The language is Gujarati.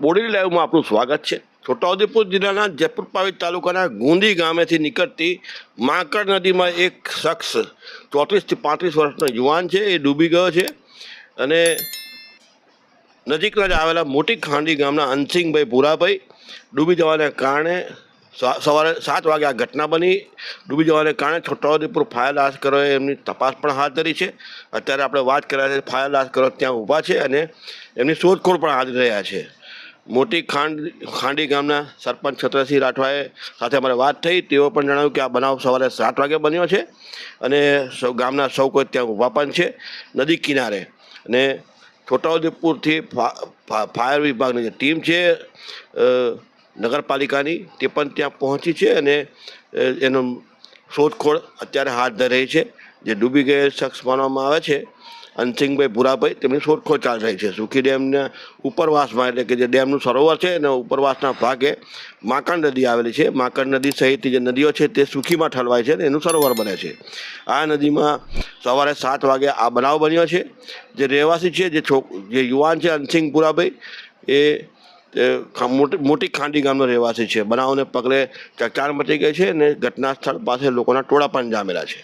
બોડેલી લાઈવમાં આપનું સ્વાગત છે. છોટાઉદેપુર જિલ્લાના જયપુર પાવી તાલુકાના ગુંદી ગામેથી નીકળતી માંકડ નદીમાં એક શખ્સ ચોત્રીસથી પાંત્રીસ વર્ષનો યુવાન છે, એ ડૂબી ગયો છે અને નજીકના જ આવેલા મોટી ખાંડી ગામના અનસિંહભાઈ ભૂરાભાઈ ડૂબી જવાને કારણે સવારે સાત વાગે આ ઘટના બની. ડૂબી જવાને કારણે છોટાઉદેપુર ફાયર લાશ્કરોએ એમની તપાસ પણ હાથ ધરી છે. અત્યારે આપણે વાત કર્યા છે ફાયર લાશ્કરો ત્યાં ઊભા છે અને એમની શોધખોળ પણ હાથ રહ્યા છે. મોટી ખાંડ ખાંડી ગામના સરપંચ છત્રસિંહ રાઠવાએ સાથે અમારે વાત થઈ. તેઓ પણ જણાવ્યું કે આ બનાવ સવારે સાત વાગે બન્યો છે અને સૌ ગામના સૌ કોઈ ત્યાં ઊભા પણ છે નદી કિનારે. અને છોટાઉદેપુરથી ફાયર વિભાગની જે ટીમ છે નગરપાલિકાની, તે પણ ત્યાં પહોંચી છે અને એનો શોધખોળ અત્યારે હાથ ધરી છે. જે ડૂબી ગયેલ શખ્સ માનવામાં આવે છે. અનસિંગભાઈ પુરાભાઈ તેમની શોધખોળ ચાલી રહી છે. સુખી ડેમના ઉપરવાસમાં, એટલે કે જે ડેમનું સરોવર છે, એના ઉપરવાસના ભાગે માકણ નદી આવેલી છે. માકણ નદી સહિત જે નદીઓ છે, તે સુખીમાં ઠલવાય છે અને એનું સરોવર બને છે. આ નદીમાં સવારે સાત વાગે આ બનાવ બન્યો છે. જે રહેવાસી છે, જે છોક, જે યુવાન છે અનસિંગ પુરાભાઈ એ મોટી મોટી ખાંડી ગામનો રહેવાસી છે. બનાવને પગલે ચકચાર મચી ગઈ છે અને ઘટના સ્થળ પાસે લોકોના ટોળા પણ જામેલા છે.